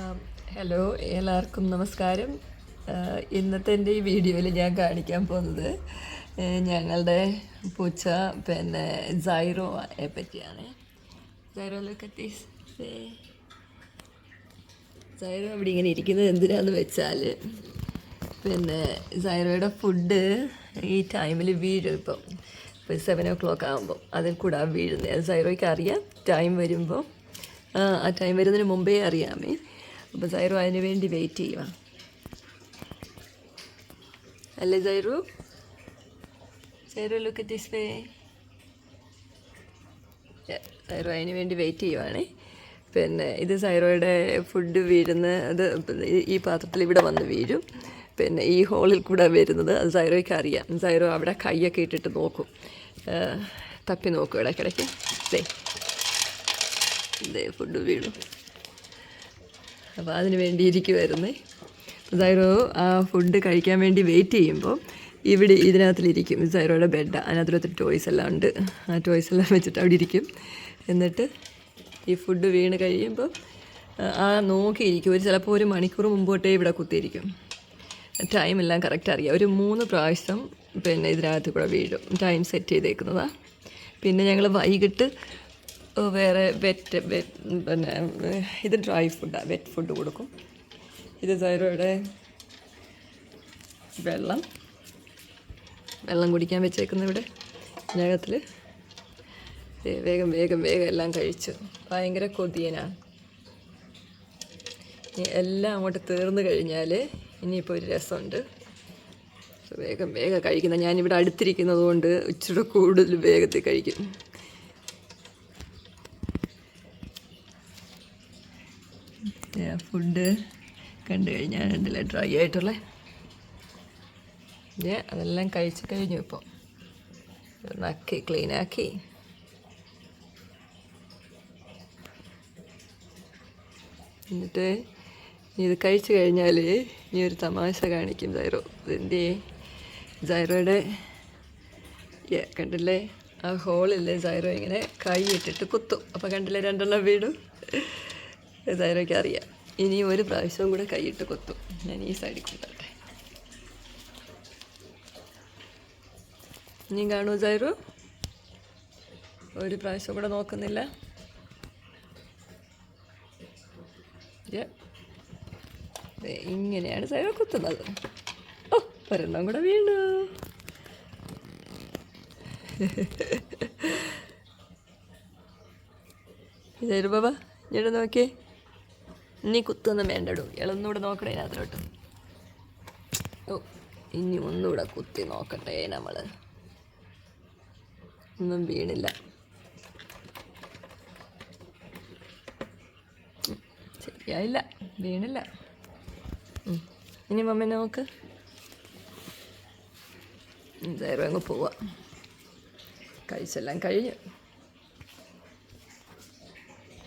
Hello എല്ലാവർക്കും നമസ്കാരം. ഇന്നത്തെ എന്റെ ഈ വീഡിയോയിൽ ഞാൻ കാണിക്കാൻ പോകുന്നത് ഞങ്ങളുടെ പൂച്ച പിന്നെ സൈറോയെ പറ്റിയാണ്. സൈറോ സൈറോ അവിടെ ഇങ്ങനെ ഇരിക്കുന്നത് എന്തിനാന്ന് വെച്ചാൽ പിന്നെ സൈറോയുടെ ഫുഡ് ഈ ടൈമിൽ വീഴും ഇപ്പം. ഇപ്പോൾ സെവൻ ഓ ക്ലോക്ക് ആകുമ്പോൾ അതിൽ കൂടെ വീഴുന്നത്. സൈറോയ്ക്ക് അറിയാം ടൈം വരുമ്പോൾ ആ ടൈം വരുന്നതിന് മുമ്പേ അറിയാമേ. അപ്പോൾ സൈറു അതിന് വേണ്ടി വെയിറ്റ് ചെയ്യുക അല്ലേ Sairu? Sairu look this way സൈറോ അതിന് വേണ്ടി വെയിറ്റ് ചെയ്യുവാണേ. പിന്നെ ഇത് സൈറോയുടെ ഫുഡ് വീഴുന്ന അത് ഈ- പാത്രത്തിൽ ഇവിടെ വന്ന് വീഴും. പിന്നെ ഈ ഹോളിൽ കൂടെ വരുന്നത് അത് സൈറോയ്ക്ക് അറിയാം. സൈറോ അവിടെ കൈയൊക്കെ ഇട്ടിട്ട് നോക്കും. തപ്പി നോക്കും ഇടയ്ക്കിടയ്ക്ക്. ദേ. ഫുഡ് വീഴും അപ്പോൾ അതിന് വേണ്ടി ഇരിക്കുമായിരുന്നേ സൈറോ ആ ഫുഡ് കഴിക്കാൻ വേണ്ടി വെയിറ്റ് ചെയ്യുമ്പോൾ ഇവിടെ ഇതിനകത്തിലിരിക്കും. ഇത് സൈറോയുടെ ബെഡാണ് അതിനകത്തൊരു ടോയ്സ് എല്ലാം ഉണ്ട്. ആ ടോയ്സ് എല്ലാം വെച്ചിട്ട് അവിടെ ഇരിക്കും. എന്നിട്ട് ഈ ഫുഡ് വീണ് കഴിയുമ്പോൾ ആ നോക്കിയിരിക്കും. ഒരു ചിലപ്പോൾ ഒരു മണിക്കൂർ മുമ്പോട്ടേ ഇവിടെ കുത്തിയിരിക്കും. ടൈം എല്ലാം കറക്റ്റ് അറിയാം. ഒരു മൂന്ന് പ്രാവശ്യം പിന്നെ ഇതിനകത്ത് കൂടെ വീഴും. ടൈം സെറ്റ് ചെയ്തേക്കുന്നതാണ് പിന്നെ ഞങ്ങൾ വൈകിട്ട് വേറെ വെറ്റ് പിന്നെ ഇത് ഡ്രൈ ഫുഡാണ് വെറ്റ് ഫുഡ് കൊടുക്കും. ഇത് സൈറോയുടെ വെള്ളം. വെള്ളം കുടിക്കാൻ വെച്ചേക്കുന്ന ഇവിടെ ഇതിനകത്തിൽ വേഗം വേഗം വേഗം എല്ലാം കഴിച്ചു. ഭയങ്കര കൊതിയനാണ് എല്ലാം അങ്ങോട്ട് തീർന്നു കഴിഞ്ഞാൽ ഇനിയിപ്പോൾ ഒരു രസമുണ്ട്. വേഗം വേഗം കഴിക്കുന്ന ഞാനിവിടെ അടുത്തിരിക്കുന്നത് കൊണ്ട് ഇച്ചിരി കൂടുതൽ വേഗത്തിൽ കഴിക്കും. ഫുഡ് കണ്ടു കഴിഞ്ഞാൽ ഉണ്ടല്ലേ ഡ്രൈ ആയിട്ടുള്ള? അതെല്ലാം കഴിച്ചു കഴിഞ്ഞു ഇപ്പോൾ നക്കി ക്ലീനാക്കി എന്നിട്ട് ഇത് കഴിച്ചു കഴിഞ്ഞാൽ ഇനി ഒരു തമാശ കാണിക്കും സൈറോ. ഇതിന്റെ Yeah, കണ്ടില്ലേ? ആ ഹോളില്ലേ സൈറോ ഇങ്ങനെ കൈ ഇട്ടിട്ട് കുത്തും. അപ്പോൾ കണ്ടില്ലേ രണ്ടെണ്ണം വീടും സൈറോയ്ക്ക് അറിയാം. ഇനി ഒരു പ്രാവശ്യവും കൂടെ കൈയിട്ട് കൊത്തും. ഞാൻ ഈ സൈഡിൽ കൊണ്ടട്ടെ ഇനിയും കാണൂ ജൈറു ഒരു പ്രാവശ്യം കൂടെ നോക്കുന്നില്ല. ഇങ്ങനെയാണ് സൈറോ കുത്തുന്നത്. ഓ ഒരെണ്ണം കൂടെ വീണു. ഇതായിരുന്നു ബാബ ഇങ്ങോട്ട് നോക്കിയേ? ഇനി കുത്തൊന്നും വേണ്ടടൂ. ഇളൊന്നുകൂടെ നോക്കണേ അതിലോട്ട്. ഓ ഇനി ഒന്നുകൂടെ കുത്തി നോക്കട്ടെ നമ്മൾ ഒന്നും വീണില്ല. ശരിയായില്ല. വീണില്ല. ഇനി മമ്മ നോക്ക്. എന്തായാലും അങ്ങ് പോവാം. കഴിച്ചെല്ലാം കഴിഞ്ഞു.